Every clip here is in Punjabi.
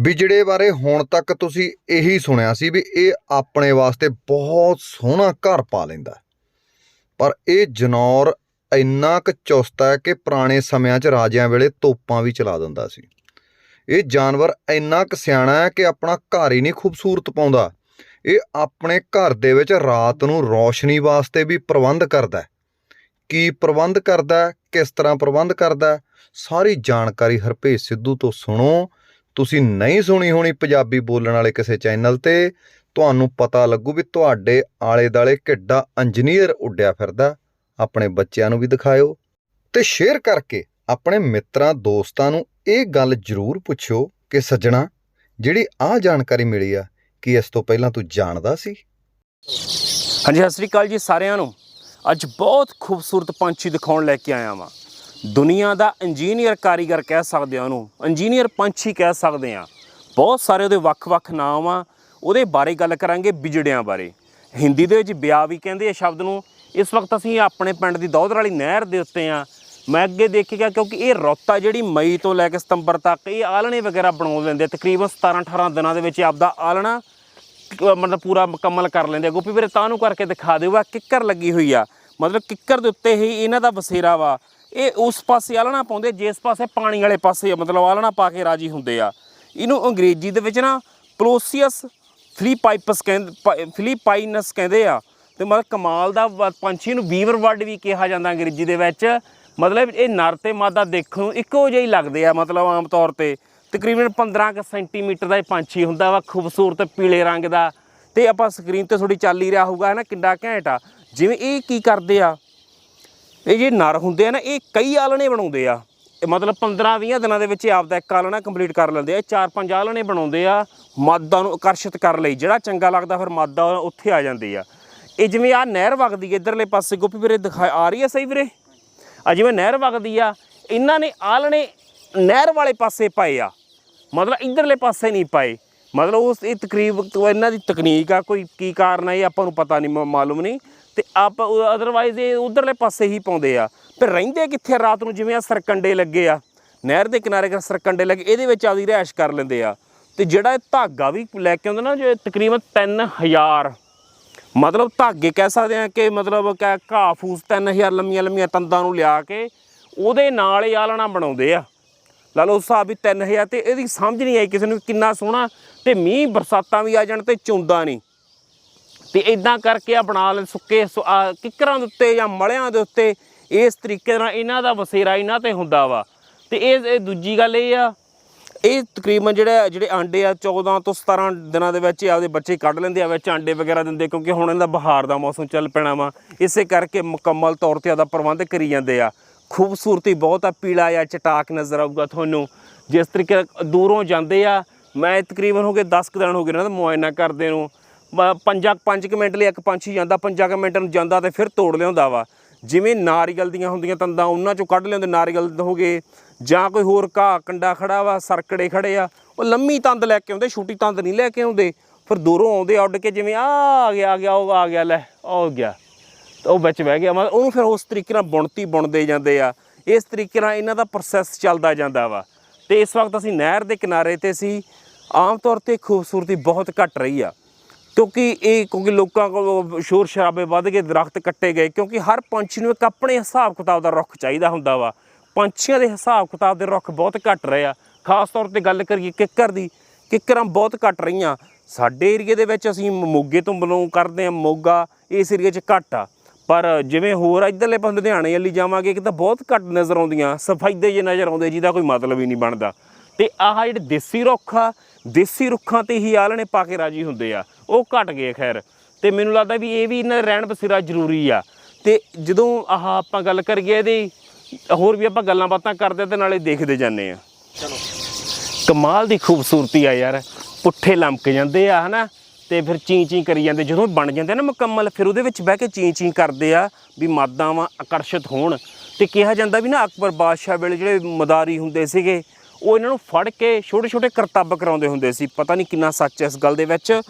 ਬਿਜੜੇ ਬਾਰੇ ਹੁਣ ਤੱਕ ਤੁਸੀਂ ਇਹੀ ਸੁਣਿਆ ਸੀ ਵੀ ਇਹ ਆਪਣੇ ਵਾਸਤੇ ਬਹੁਤ ਸੋਹਣਾ ਘਰ ਪਾ ਲੈਂਦਾ ਪਰ ਇਹ ਜਨੌਰ ਇੰਨਾ ਕੁ ਚੁਸਤ ਹੈ ਕਿ ਪੁਰਾਣੇ ਸਮਿਆਂ 'ਚ ਰਾਜਿਆਂ ਵੇਲੇ ਤੋਪਾਂ ਵੀ ਚਲਾ ਦਿੰਦਾ ਸੀ। ਇਹ ਜਾਨਵਰ ਇੰਨਾ ਕੁ ਸਿਆਣਾ ਹੈ ਕਿ ਆਪਣਾ ਘਰ ਹੀ ਨਹੀਂ ਖੂਬਸੂਰਤ ਪਾਉਂਦਾ। ਇਹ ਆਪਣੇ ਘਰ ਦੇ ਵਿੱਚ ਰਾਤ ਨੂੰ ਰੌਸ਼ਨੀ ਵਾਸਤੇ ਵੀ ਪ੍ਰਬੰਧ ਕਰਦਾ ਹੈ। ਕੀ ਪ੍ਰਬੰਧ ਕਰਦਾ ਕਿਸ ਤਰ੍ਹਾਂ ਪ੍ਰਬੰਧ ਕਰਦਾ ਸਾਰੀ ਜਾਣਕਾਰੀ ਹਰਪੇਸ਼ ਸਿੱਧੂ ਤੋਂ ਸੁਣੋ। ਤੁਸੀਂ ਨਹੀਂ ਸੁਣੀ ਹੋਣੀ ਪੰਜਾਬੀ ਬੋਲਣ ਵਾਲੇ ਕਿਸੇ ਚੈਨਲ ਤੇ, ਤੁਹਾਨੂੰ ਪਤਾ ਲੱਗੂ ਵੀ ਤੁਹਾਡੇ ਆਲੇ ਦਾਲੇ ਕਿੱਡਾ ਇੰਜੀਨੀਅਰ ਉੱਡਿਆ ਫਿਰਦਾ। ਆਪਣੇ ਬੱਚਿਆਂ ਨੂੰ ਵੀ ਦਿਖਾਇਓ ਤੇ ਸ਼ੇਅਰ ਕਰਕੇ ਆਪਣੇ ਮਿੱਤਰਾਂ, ਦੋਸਤਾਂ ਨੂੰ ਇਹ ਗੱਲ ਜ਼ਰੂਰ ਪੁੱਛੋ ਕਿ ਸੱਜਣਾ, ਜਿਹੜੀ ਆਹ ਜਾਣਕਾਰੀ ਮਿਲੀ ਆ, ਕੀ ਇਸ ਤੋਂ ਪਹਿਲਾਂ ਤੂੰ ਜਾਣਦਾ ਸੀ? ਹਾਂਜੀ, ਸਤਿ ਸ੍ਰੀ ਅਕਾਲ ਜੀ ਸਾਰਿਆਂ ਨੂੰ। ਅੱਜ ਬਹੁਤ ਖੂਬਸੂਰਤ ਪੰਛੀ ਦਿਖਾਉਣ ਲੈ ਕੇ ਆਇਆ ਵਾਂ। ਦੁਨੀਆ ਦਾ ਇੰਜੀਨੀਅਰ ਕਾਰੀਗਰ ਕਹਿ ਸਕਦੇ ਆ ਉਹਨੂੰ, ਇੰਜੀਨੀਅਰ ਪੰਛੀ ਕਹਿ ਸਕਦੇ ਆ। ਬਹੁਤ ਸਾਰੇ ਉਹਦੇ ਵੱਖ-ਵੱਖ ਨਾਮ ਆ, ਉਹਦੇ ਬਾਰੇ ਗੱਲ ਕਰਾਂਗੇ ਬਿਜੜਿਆਂ ਬਾਰੇ। ਹਿੰਦੀ ਦੇ ਵਿੱਚ ਬਿਆ ਵੀ ਕਹਿੰਦੇ ਆ ਸ਼ਬਦ ਨੂੰ। ਇਸ ਵਕਤ ਅਸੀਂ ਆਪਣੇ ਪਿੰਡ ਦੀ ਦੌਧਰ ਵਾਲੀ ਨਹਿਰ ਦੇ ਉੱਤੇ ਆ। ਮੈਂ ਅੱਗੇ ਦੇਖ ਕਿਉਂਕਿ ਇਹ ਰੁੱਤ ਜਿਹੜੀ ਮਈ ਤੋਂ ਲੈ ਕੇ ਸਤੰਬਰ ਤੱਕ ਇਹ ਆਲਣੇ ਵਗੈਰਾ ਬਣਾ ਲੈਂਦੇ ਤਕਰੀਬਨ 17 18 ਦਿਨਾਂ ਦੇ ਵਿੱਚ ਆਪਦਾ ਆਲਣਾ ਮਤਲਬ ਪੂਰਾ ਮੁਕੰਮਲ ਕਰ ਲੈਂਦੇ ਆ। ਗੋਪੀ ਵੀਰੇ, ਤਾਂ ਨੂੰ ਕਰਕੇ ਦਿਖਾ ਦਿਓ ਆ ਕਿੱਕਰ ਲੱਗੀ ਹੋਈ ਆ। ਮਤਲਬ ਕਿੱਕਰ ਦੇ ਉੱਤੇ ਹੀ ਇਹਨਾਂ ਦਾ ਬਸੇਰਾ ਵਾ। ਇਹ ਉਸ ਪਾਸੇ ਆਲਣਾ ਪਾਉਂਦੇ, ਜਿਸ ਪਾਸੇ ਪਾਣੀ ਵਾਲੇ ਪਾਸੇ ਮਤਲਬ ਆਲਣਾ ਪਾ ਕੇ ਰਾਜੀ ਹੁੰਦੇ ਆ। ਇਹਨੂੰ ਅੰਗਰੇਜ਼ੀ ਦੇ ਵਿੱਚ ਨਾ ਪਲੋਸੀਅਸ ਫਿਲੀਪਾਈਪਸ ਕਹਿੰਦੇ ਫਿਲੀਪਾਈਨਸ ਕਹਿੰਦੇ ਆ। ਤੇ ਮਤਲਬ ਕਮਾਲ ਦਾ ਵ- ਪੰਛੀ ਨੂੰ ਵੀਵਰ ਵਰਡ ਵੀ ਕਿਹਾ ਜਾਂਦਾ ਅੰਗਰੇਜ਼ੀ ਦੇ ਵਿੱਚ। ਮਤਲਬ ਇਹ ਨਰ ਤੇ ਮਾਦਾ ਦੇਖਣ ਨੂੰ ਇੱਕੋ ਜਿਹੇ ਹੀ ਲੱਗਦੇ ਆ ਮਤਲਬ ਆਮ ਤੌਰ ਤੇ। ਤਕਰੀਬਨ 15 ਕੁ ਸੈਂਟੀਮੀਟਰ ਦਾ ਇਹ ਪੰਛੀ ਹੁੰਦਾ ਵਾ, ਖੂਬਸੂਰਤ ਪੀਲੇ ਰੰਗ ਦਾ। ਤੇ ਆਪਾਂ ਸਕਰੀਨ ਤੇ ਥੋੜੀ ਚੱਲ ਹੀ ਰਿਹਾ ਹੋਊਗਾ, ਹੈ ਨਾ? ਕਿੰਨਾ ਘੈਂਟ ਆ। ਜਿਵੇਂ ਇਹ ਕੀ ਕਰਦੇ ਆ? ਇਹ ਜੇ ਨਰ ਹੁੰਦੇ ਆ ਨਾ, ਇਹ ਕਈ ਆਲਣੇ ਬਣਾਉਂਦੇ ਆ। ਇਹ ਮਤਲਬ 15-20 ਦਿਨਾਂ ਦੇ ਵਿੱਚ ਇਹ ਆਪਦਾ ਇੱਕ ਆਲਣਾ ਕੰਪਲੀਟ ਕਰ ਲੈਂਦੇ ਆ। ਚਾਰ ਪੰਜ ਆਲਣੇ ਬਣਾਉਂਦੇ ਆ, ਮਾਦਾ ਨੂੰ ਆਕਰਸ਼ਿਤ ਕਰਨ ਲਈ। ਜਿਹੜਾ ਚੰਗਾ ਲੱਗਦਾ ਫਿਰ ਮਾਦਾ ਉੱਥੇ ਆ ਜਾਂਦੇ ਆ। ਇਹ ਜਿਵੇਂ ਆ ਨਹਿਰ ਵਗਦੀ ਹੈ ਇਧਰਲੇ ਪਾਸੇ, ਗੋਪੀ ਵੀਰੇ ਦਿਖਾ ਆ ਰਹੀ ਹੈ ਸਹੀ ਵੀਰੇ? ਆ ਜਿਵੇਂ ਨਹਿਰ ਵਗਦੀ ਆ, ਇਹਨਾਂ ਨੇ ਆਲਣੇ ਨਹਿਰ ਵਾਲੇ ਪਾਸੇ ਪਾਏ ਆ। ਮਤਲਬ ਇਧਰਲੇ ਪਾਸੇ ਨਹੀਂ ਪਾਏ। ਮਤਲਬ ਉਸ ਇਹ ਤਕਰੀਬ ਇਹਨਾਂ ਦੀ ਤਕਨੀਕ ਆ, ਕੋਈ ਕੀ ਕਾਰਨ ਆ, ਇਹ ਆਪਾਂ ਨੂੰ ਪਤਾ ਨਹੀਂ, ਮ- ਮਾਲੂਮ ਨਹੀਂ। ਆਪ ਅਦਰਵਾਈਜ਼ ਇਹ ਉਧਰਲੇ ਪਾਸੇ ਹੀ ਪਾਉਂਦੇ ਆ। ਫਿਰ ਰਹਿੰਦੇ ਕਿੱਥੇ ਰਾਤ ਨੂੰ ਜਿਵੇਂ ਆ ਸਰਕੰਡੇ ਲੱਗੇ ਆ। ਨਹਿਰ ਦੇ ਕਿਨਾਰੇ ਕਰ ਸਰਕੰਡੇ ਲੱਗੇ, ਇਹਦੇ ਵਿੱਚ ਆਪਦੀ ਰਿਹਾਇਸ਼ ਕਰ ਲੈਂਦੇ ਆ। ਤੇ ਜਿਹੜਾ ਇਹ ਧਾਗਾ ਵੀ ਲੈ ਕੇ ਆਉਂਦੇ ਨਾ, ਜੋ ਤਕਰੀਬਨ 3000 ਮਤਲਬ ਧਾਗੇ ਕਹਿ ਸਕਦੇ ਆ ਕਿ ਮਤਲਬ ਕਿ ਘਾਹ ਫੂਸ 3000 ਲੰਮੀਆਂ ਲੰਮੀਆਂ ਤੰਦਾਂ ਨੂੰ ਲਿਆ ਕੇ ਉਹਦੇ ਨਾਲ ਇਹ ਆਲਣਾ ਬਣਾਉਂਦੇ ਆ। ਲਾ ਲਓ ਉਸ ਹਿਸਾਬ ਵੀ 3000 ਤੇ ਇਹਦੀ ਸਮਝ ਨਹੀਂ ਆਈ ਕਿਸੇ ਨੂੰ ਕਿੰਨਾ ਸੋਹਣਾ, ਤੇ ਮੀਂਹ ਬਰਸਾਤਾਂ ਵੀ ਆ ਜਾਣ ਤੇ ਚੁੰਦਾ ਨਹੀਂ। ਤੇ ਇਦਾਂ ਕਰਕੇ ਆ ਬਣਾ ਲੈ ਸੁੱਕੇ ਸੁ- ਕਿੱਕਰਾਂ ਦੇ ਉੱਤੇ ਜਾਂ ਮਲਿਆਂ ਦੇ ਉੱਤੇ ਇਸ ਤਰੀਕੇ ਨਾਲ ਇਹਨਾਂ ਦਾ ਵਸੇਰਾ ਇਹਨਾਂ ਤੇ ਹੁੰਦਾ ਵਾ। ਤੇ ਇਹ ਦੂਜੀ ਗੱਲ ਇਹ ਆ, ਇਹ ਤਕਰੀਬਨ ਜਿਹੜੇ ਜਿਹੜੇ ਆਂਡੇ ਆ 14 ਤੋਂ 17 ਦਿਨਾਂ ਦੇ ਵਿੱਚ ਇਹ ਆਪਦੇ ਬੱਚੇ ਕੱਢ ਲੈਂਦੇ ਆ, ਵਿੱਚ ਆਂਡੇ ਵਗੈਰਾ ਦਿੰਦੇ ਕਿਉਂਕਿ ਹੁਣ ਇਹਨਾਂ ਦਾ ਬਹਾਰ ਦਾ ਮੌਸਮ ਚੱਲ ਪੈਣਾ ਵਾ। ਇਸੇ ਕਰਕੇ ਮੁਕੰਮਲ ਤੌਰ ਤੇ ਆਦਾ ਪ੍ਰਬੰਧ ਕਰੀ ਜਾਂਦੇ ਆ। ਖੂਬਸੂਰਤੀ ਬਹੁਤ ਆ, ਪੀਲਾ ਜਾਂ ਚਟਾਕ ਨਜ਼ਰ ਆਊਗਾ ਤੁਹਾਨੂੰ। ਜਿਸ ਤਰੀਕੇ ਨਾਲ ਦੂਰੋਂ ਜਾਂਦੇ ਆ, ਮੈਂ ਤਕਰੀਬਨ ਹੋ ਗਏ 10 ਕੁ ਦਿਨ ਹੋ ਗਏ ਇਹਨਾਂ ਦਾ ਮੁਆਇਨਾ ਕਰਦੇ ਨੂੰ। ਪੰਜਾਂ ਪੰਜ ਕੁ ਮਿੰਟ ਲਈ ਇੱਕ ਪੰਛੀ ਜਾਂਦਾ, ਪੰਜਾਂ ਕੁ ਮਿੰਟ ਨੂੰ ਜਾਂਦਾ ਤੇ ਫਿਰ ਤੋੜ ਲਿਆਉਂਦਾ ਵਾ। ਜਿਵੇਂ ਨਾਰੀਅਲ ਦੀਆਂ ਹੁੰਦੀਆਂ ਤੰਦਾਂ, ਉਹਨਾਂ ਚੋਂ ਕੱਢ ਲਿਆਉਂਦੇ ਨਾਰੀਅਲ ਹੋ ਗਏ ਜਾਂ ਕੋਈ ਹੋਰ ਘਾਹ, ਕੰਡਾ ਖੜਾ ਵਾ, ਸਰਕੜੇ ਖੜੇ ਆ, ਉਹ ਲੰਮੀ ਤੰਦ ਲੈ ਕੇ ਆਉਂਦੇ, ਛੋਟੀ ਤੰਦ ਨਹੀਂ ਲੈ ਕੇ ਆਉਂਦੇ। ਫਿਰ ਦੂਰੋਂ ਆਉਂਦੇ, ਉੱਡ ਕੇ ਜਿਵੇਂ, ਆ ਆ ਗਿਆ ਆ ਗਿਆ, ਉਹ ਆ ਗਿਆ, ਲੈ, ਉਹ ਆ ਗਿਆ। ਤਾਂ ਉਹ ਵਿੱਚ ਬਹਿ ਗਿਆ। ਮਤਲਬ ਉਹਨੂੰ ਫਿਰ ਉਸ ਤਰੀਕੇ ਨਾਲ ਬੁਣਤੀ ਬੁਣਦੇ ਜਾਂਦੇ ਆ। ਇਸ ਤਰੀਕੇ ਨਾਲ ਇਹਨਾਂ ਦਾ ਪ੍ਰੋਸੈਸ ਚੱਲਦਾ ਜਾਂਦਾ ਵਾ। ਤੇ ਇਸ ਵਕਤ ਅਸੀਂ ਨਹਿਰ ਦੇ ਕਿਨਾਰੇ ਤੇ ਸੀ। ਆਮ ਤੌਰ ਤੇ ਖੂਬਸੂਰਤੀ ਬਹੁਤ ਘਟ ਰਹੀ ਆ। ਕਿਉਂਕਿ ਇਹ, ਕਿਉਂਕਿ ਲੋਕਾਂ ਕੋਲ ਸ਼ੋਰ ਸ਼ਰਾਬੇ ਵੱਧ ਗਏ, ਦਰਖਤ ਕੱਟੇ ਗਏ, ਕਿਉਂਕਿ ਹਰ ਪੰਛੀ ਨੂੰ ਇੱਕ ਆਪਣੇ ਹਿਸਾਬ ਕਿਤਾਬ ਦਾ ਰੁੱਖ ਚਾਹੀਦਾ ਹੁੰਦਾ ਵਾ। ਪੰਛੀਆਂ ਦੇ ਹਿਸਾਬ ਕਿਤਾਬ ਦੇ ਰੁੱਖ ਬਹੁਤ ਘਟ ਰਹੇ ਆ। ਖਾਸ ਤੌਰ ਤੇ ਗੱਲ ਕਰੀਏ ਕਿੱਕਰ ਦੀ, ਕਿੱਕਰਾਂ ਬਹੁਤ ਘਟ ਰਹੀਆਂ। ਸਾਡੇ ਏਰੀਏ ਦੇ ਵਿੱਚ ਅਸੀਂ ਮੋਗੇ ਤੋਂ ਬਿਲੋਂਗ ਕਰਦੇ ਆ ਮੋਗਾ ਇਸ ਏਰੀਏ 'ਚ ਘੱਟ ਆ। ਪਰ ਜਿਵੇਂ ਹੋਰ ਇਧਰਲੇ ਪਾਸੇ ਲੁਧਿਆਣੇ ਵਾਲੀ ਜਾਵਾਂਗੇ ਕਿ ਤਾਂ ਬਹੁਤ ਘੱਟ ਨਜ਼ਰ ਆਉਂਦੀਆਂ ਸਫਾਈਦੇ ਜੇ ਨਜ਼ਰ ਆਉਂਦੇ, ਜਿਹਦਾ ਕੋਈ ਮਤਲਬ ਹੀ ਨਹੀਂ ਬਣਦਾ। ਤੇ ਆਹ ਜਿਹੜੇ ਦੇਸੀ ਰੁੱਖ ਆ, ਦੇਸੀ ਰੁੱਖਾਂ ਤੇ ਹੀ ਆਲਣੇ ਪਾ ਕੇ ਰਾਜੀ ਹੁੰਦੇ ਆ। ਉਹ ਘਟ ਗਏ ਖੈਰ। ਤੇ ਮੈਨੂੰ ਲੱਗਦਾ ਵੀ ਇਹ ਵੀ ਇਹਨਾਂ ਦਾ ਰਹਿਣ ਬਸੇਰਾ ਜ਼ਰੂਰੀ ਆ। ਤੇ ਜਦੋਂ ਆਹ ਆਪਾਂ ਗੱਲ ਕਰੀਏ ਇਹਦੀ ਹੋਰ ਵੀ ਆਪਾਂ ਗੱਲਾਂ ਬਾਤਾਂ ਕਰਦੇ ਤੇ ਨਾਲੇ ਦੇਖਦੇ ਜਾਂਦੇ ਆ। ਕਮਾਲ ਦੀ ਖੂਬਸੂਰਤੀ ਆ ਯਾਰ। ਪੁੱਠੇ ਲਮਕ ਜਾਂਦੇ ਆ ਹਨਾ? ਤੇ ਫਿਰ ਚੀਂ ਚੀਂ ਕਰੀ ਜਾਂਦੇ। ਜਦੋਂ ਬਣ ਜਾਂਦੇ ਨਾ ਮੁਕੰਮਲ ਫਿਰ ਉਹਦੇ ਵਿੱਚ ਬਹਿ ਕੇ ਚੀਂ ਚੀਂ ਕਰਦੇ ਆ ਵੀ ਮਾਦਾਵਾਂ ਆਕਰਸ਼ਿਤ ਹੋਣ। ਤੇ ਕਿਹਾ ਜਾਂਦਾ ਵੀ ਨਾ ਅਕਬਰ ਬਾਦਸ਼ਾਹ ਵੇਲੇ ਜਿਹੜੇ ਮਦਾਰੀ ਹੁੰਦੇ ਸੀਗੇ ਉਹ ਇਹਨਾਂ ਨੂੰ ਫੜ ਕੇ ਛੋਟੇ ਛੋਟੇ ਕਰਤੱਬ ਕਰਾਉਂਦੇ ਹੁੰਦੇ ਸੀ। ਪਤਾ ਨਹੀਂ ਕਿੰਨਾ ਸੱਚ ਹੈ ਇਸ ਗੱਲ ਦੇ ਵਿੱਚ।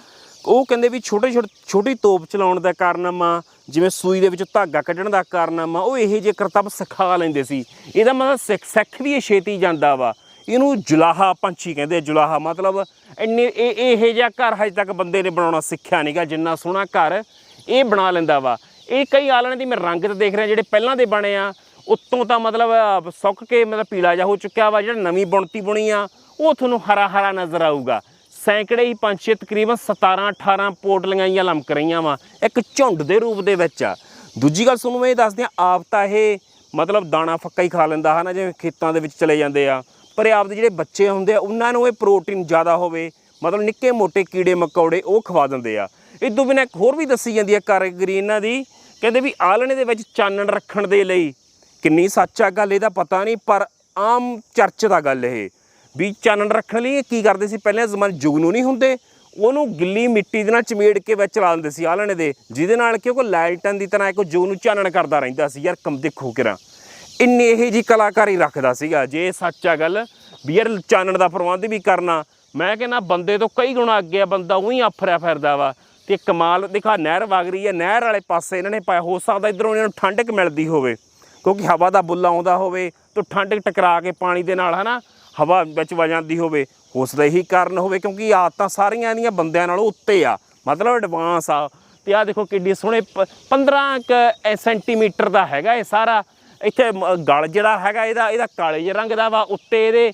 ਉਹ ਕਹਿੰਦੇ ਵੀ ਛੋਟੇ ਛੋਟੇ ਛੋਟੀ ਤੋਪ ਚਲਾਉਣ ਦਾ ਕਾਰਨਾਮਾ ਜਿਵੇਂ ਸੂਈ ਦੇ ਵਿੱਚ ਧਾਗਾ ਕੱਢਣ ਦਾ ਕਾਰਨਾਮਾ ਉਹ ਇਹੋ ਜਿਹੇ ਕਰਤੱਬ ਸਿਖਾ ਲੈਂਦੇ ਸੀ। ਇਹਦਾ ਮਤਲਬ ਸਿੱਖ ਸਿੱਖ ਵੀ ਇਹ ਛੇਤੀ ਜਾਂਦਾ ਵਾ। ਇਹਨੂੰ ਜੁਲਾਹਾ ਪੰਛੀ ਕਹਿੰਦੇ ਜੁਲਾਹਾ ਮਤਲਬ ਇੰਨੇ ਇਹ ਇਹ ਜਿਹਾ ਘਰ ਹਜੇ ਤੱਕ ਬੰਦੇ ਨੇ ਬਣਾਉਣਾ ਸਿੱਖਿਆ ਨਹੀਂਗਾ ਜਿੰਨਾ ਸੋਹਣਾ ਘਰ ਇਹ ਬਣਾ ਲੈਂਦਾ ਵਾ। ਇਹ ਕਈ ਆਲਣੇ ਦੀ ਮੈਂ ਰੰਗ ਤੇ ਦੇਖ ਰਿਹਾ ਜਿਹੜੇ ਪਹਿਲਾਂ ਦੇ ਬਣੇ ਆ ਉੱਤੋਂ ਤਾਂ ਮਤਲਬ ਅਹ, ਸੁੱਕ ਕੇ ਮਤਲਬ ਪੀਲਾ ਜਿਹਾ ਹੋ ਚੁੱਕਿਆ ਵਾ ਜਿਹੜਾ ਨਵੀਂ ਬੁਣਤੀ ਬੁਣੀ ਆ ਉਹ ਤੁਹਾਨੂੰ ਹਰਾ ਹਰਾ ਨਜ਼ਰ ਆਊਗਾ। ਸੈਂਕੜੇ ਹੀ ਪੰਛੀ ਤਕਰੀਬਨ 17 18 ਪੋਟਲੀਆਂ ਜਾਂ ਲਮਕ ਰਹੀਆਂ ਵਾ। ਇੱਕ ਝੁੰਡ ਦੇ ਰੂਪ ਦੇ ਵਿੱਚ ਆ। ਦੂਜੀ ਗੱਲ ਤੁਹਾਨੂੰ ਮੈਂ ਇਹ ਦੱਸਦਿਆਂ ਆਪ ਤਾਂ ਇਹ ਮਤਲਬ ਦਾਣਾ ਫੱਕਾ ਹੀ ਖਾ ਲੈਂਦਾ ਹਨਾ, ਜਿਵੇਂ ਖੇਤਾਂ ਦੇ ਵਿੱਚ ਚਲੇ ਜਾਂਦੇ ਆ। ਪਰ ਇਹ ਆਪਦੇ ਜਿਹੜੇ ਬੱਚੇ ਹੁੰਦੇ ਆ, ਉਹਨਾਂ ਨੂੰ ਇਹ ਪ੍ਰੋਟੀਨ ਜ਼ਿਆਦਾ ਹੋਵੇ, ਮਤਲਬ ਨਿੱਕੇ ਮੋਟੇ ਕੀੜੇ ਮਕੌੜੇ ਉਹ ਖਵਾ ਦਿੰਦੇ ਆ। ਇਦੋਂ ਬਿਨਾਂ ਇੱਕ ਹੋਰ ਵੀ ਦੱਸੀ ਜਾਂਦੀ ਆ ਕਾਰੀਗਰੀ ਇਹਨਾਂ ਦੀ, ਕਹਿੰਦੇ ਵੀ ਆਲਣੇ ਦੇ ਵਿੱਚ ਚਾਨਣ ਰੱਖਣ ਦੇ ਲਈ। ਕਿੰਨੀ ਸੱਚ ਆ ਗੱਲ ਇਹਦਾ ਪਤਾ ਨਹੀਂ, ਪਰ ਆਮ ਚਰਚ ਦਾ ਗੱਲ ਇਹ। ਵੀ ਚਾਨਣ ਰੱਖਣ ਲਈ ਇਹ ਕੀ ਕਰਦੇ ਸੀ? ਪਹਿਲੇ ਜ਼ਮਾਨੇ ਜੁਗਨੂ ਨਹੀਂ ਹੁੰਦੇ। ਉਹਨੂੰ ਗਿੱਲੀ ਮਿੱਟੀ ਦੇ ਨਾਲ ਚਮੇੜ ਕੇ ਵਿੱਚ ਲਾ ਦਿੰਦੇ ਸੀ ਆਲਣੇ ਦੇ। ਜਿਹਦੇ ਨਾਲ ਕਿ ਉਹ ਲਾਈਟਨ ਦੀ ਤਰ੍ਹਾਂ ਇੱਕ ਜੁਗਨੂ ਚਾਨਣ ਕਰਦਾ ਰਹਿੰਦਾ ਸੀ। ਯਾਰ ਕਮ ਦੇਖੋ ਕਿਰਾ ਇੰਨੇ ਇਹ ਜੀ ਕਲਾਕਾਰੀ ਰੱਖਦਾ ਸੀਗਾ। ਜੇ ਸੱਚ ਆ ਗੱਲ, ਵੀ ਯਾਰ ਚਾਨਣ ਦਾ ਪ੍ਰਬੰਧ ਵੀ ਕਰਨਾ। ਮੈਂ ਕਹਿੰਦਾ ਬੰਦੇ ਤੋਂ ਕਈ ਗੁਣਾ ਅੱਗੇ ਆ ਬੰਦਾ, ਉਹੀ ਆਫਰਿਆ ਫਿਰਦਾ ਵਾ। ਤੇ ਕਮਾਲ, ਦਿਖਾ ਨਹਿਰ ਵਗ ਰਹੀ ਹੈ। ਨਹਿਰ ਵਾਲੇ ਪਾਸੇ ਇਹਨਾਂ ਨੇ ਪਾਇਆ। ਹੋ ਸਕਦਾ ਇਧਰੋਂ ਇਹਨਾਂ ਨੂੰ ਠੰਡਕ ਮਿਲਦੀ ਹੋਵੇ। ਕਿਉਂਕਿ ਹਵਾ ਦਾ ਬੁੱਲਾ ਆਉਂਦਾ ਹੋਵੇ, ਤਾਂ ਠੰਡਕ ਟਕਰਾ ਕੇ ਪਾਣੀ ਦੇ ਨਾਲ, ਹਨਾ? ਹਵਾ ਵਿੱਚ ਵਜ ਜਾਂਦੀ ਹੋਵੇ ਹੋ ਸਕਦਾ ਇਹੀ ਕਾਰਨ ਹੋਵੇ ਕਿਉਂਕਿ ਆਦਤਾਂ ਸਾਰੀਆਂ ਇਹਦੀਆਂ ਬੰਦਿਆਂ ਨਾਲੋਂ ਉੱਤੇ ਆ। ਮਤਲਬ ਐਡਵਾਂਸ ਆ। ਤੇ ਆ ਦੇਖੋ ਕਿੱਡੀ ਸੋਹਣੇ ਪ- 15 ਕ ਸੈਂਟੀਮੀਟਰ ਦਾ ਹੈਗਾ ਇਹ ਸਾਰਾ। ਇੱਥੇ ਗਲ ਜਿਹੜਾ ਹੈਗਾ ਇਹਦਾ ਇਹਦਾ ਕਾਲੇ ਜਿਹੇ ਰੰਗ ਦਾ ਵਾ, ਉੱਤੇ ਇਹਦੇ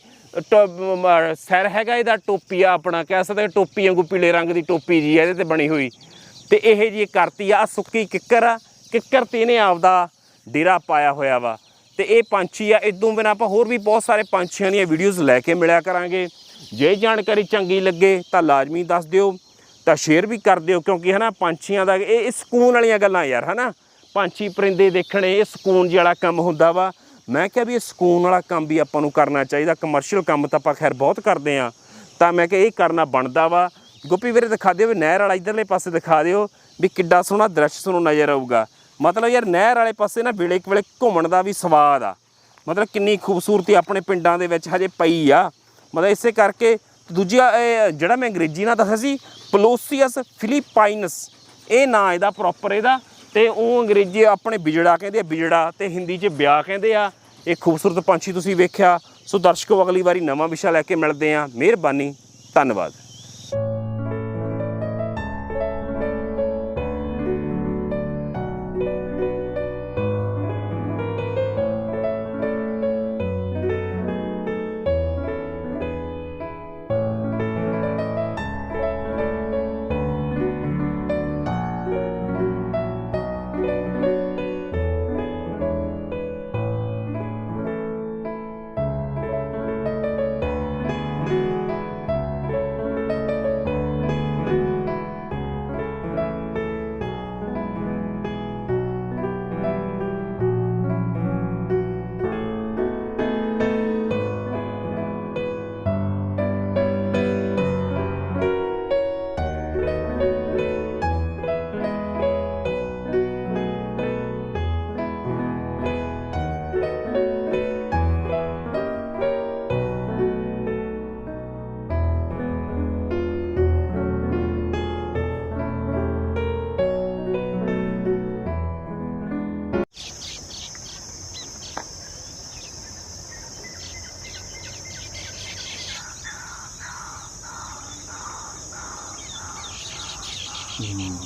ਟੋ- ਮ- ਸਿਰ ਹੈਗਾ ਇਹਦਾ ਟੋਪੀ ਆ ਆਪਣਾ, ਕਹਿ ਸਕਦੇ ਟੋਪੀ ਵਾਂਗੂ ਪੀਲੇ ਰੰਗ ਦੀ ਟੋਪੀ ਜੀ ਆ, ਇਹਦੇ ਤੇ ਬਣੀ ਹੋਈ। ਤੇ ਇਹ ਜੀ ਕਰਤੀ ਆ, ਆਹ ਸੁੱਕੀ ਕਿੱਕਰ ਆ। ਕਿੱਕਰ ਤੇ ਇਹਨੇ ਆਪਦਾ ਡੇਰਾ ਪਾਇਆ ਹੋਇਆ ਵਾ। ਤੇ ਇਹ ਪੰਛੀ ਆ ਇਦੋਂ ਬਿਨਾਂ ਆਪਾਂ ਹੋਰ ਵੀ ਬਹੁਤ ਸਾਰੇ ਪੰਛੀਆਂ ਦੀਆਂ ਵੀਡੀਓਜ਼ ਲੈ ਕੇ ਮਿਲਿਆ ਕਰਾਂਗੇ। ਜੇ ਜਾਣਕਾਰੀ ਚੰਗੀ ਲੱਗੇ ਤਾਂ ਲਾਜ਼ਮੀ ਦੱਸ ਦਿਓ, ਤਾਂ ਸ਼ੇਅਰ ਵੀ ਕਰ ਦਿਓ, ਕਿਉਂਕਿ ਹਨਾ ਪੰਛੀਆਂ ਦਾ ਇਹ ਸਕੂਨ ਵਾਲੀਆਂ ਗੱਲਾਂ ਯਾਰ, ਹਨਾ। ਪੰਛੀ ਪਰਿੰਦੇ ਦੇਖਣੇ, ਇਹ ਸਕੂਨ ਜਿਹੜਾ ਕੰਮ ਹੁੰਦਾ ਵਾ। ਮੈਂ ਕਿਹਾ ਵੀ ਇਹ ਸਕੂਨ ਵਾਲਾ ਕੰਮ ਵੀ ਆਪਾਂ ਨੂੰ ਕਰਨਾ ਚਾਹੀਦਾ ਕਮਰਸ਼ੀਅਲ ਕੰਮ ਤਾਂ ਆਪਾਂ ਖੈਰ ਬਹੁਤ ਕਰਦੇ ਆ। ਤਾਂ ਮੈਂ ਕਿਹਾ ਇਹ ਕਰਨਾ ਬਣਦਾ ਵਾ। ਗੋਪੀ ਵੀਰੇ ਦਿਖਾ ਦਿਓ ਵੀ ਨਹਿਰ ਵਾਲਾ ਇਧਰਲੇ ਪਾਸੇ ਦਿਖਾ ਦਿਓ ਵੀ ਕਿੱਡਾ ਸੋਹਣਾ ਦ੍ਰਿਸ਼ ਤੁਹਾਨੂੰ ਨਜ਼ਰ ਆਊਗਾ। ਮਤਲਬ ਯਾਰ ਨਹਿਰ ਵਾਲੇ ਪਾਸੇ ਨਾ ਵੇਲੇ ਇੱਕ ਵੇਲੇ ਘੁੰਮਣ ਦਾ ਵੀ ਸਵਾਦ ਆ। ਮਤਲਬ ਕਿੰਨੀ ਖੂਬਸੂਰਤੀ ਆਪਣੇ ਪਿੰਡਾਂ ਦੇ ਵਿੱਚ ਹਜੇ ਪਈ ਆ। ਮਤਲਬ ਇਸੇ ਕਰਕੇ ਦੂਜਾ ਇਹ ਜਿਹੜਾ ਮੈਂ ਅੰਗਰੇਜ਼ੀ ਨਾਲ ਦੱਸਿਆ ਸੀ ਪਲੋਸੀਅਸ ਫਿਲੀਪਾਈਨਸ ਇਹ ਨਾਂ ਇਹਦਾ ਪ੍ਰੋਪਰ ਇਹਦਾ ਤੇ ਉਹ ਅੰਗਰੇਜ਼ੀ ਆਪਣੇ ਬਿਜੜਾ ਕਹਿੰਦੇ ਆ, ਬਿਜੜਾ ਤੇ ਹਿੰਦੀ 'ਚ ਵਿਆਹ ਕਹਿੰਦੇ ਆ। ਇਹ ਖੂਬਸੂਰਤ ਪੰਛੀ ਤੁਸੀਂ ਵੇਖਿਆ। ਸੋ ਦਰਸ਼ਕੋ, ਅਗਲੀ ਵਾਰੀ ਨਵਾਂ ਵਿਸ਼ਾ ਲੈ ਕੇ ਮਿਲਦੇ ਆ ਮਿਹਰਬਾਨੀ, ਧੰਨਵਾਦ।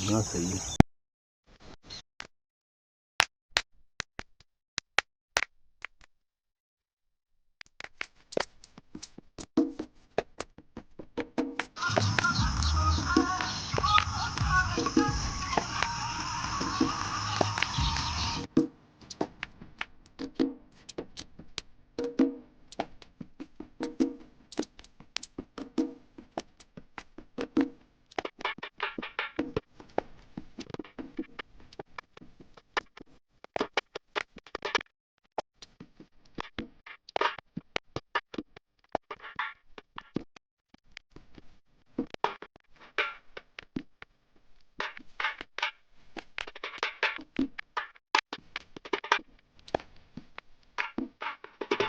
ਨਾ ਸਹੀ ਹੈ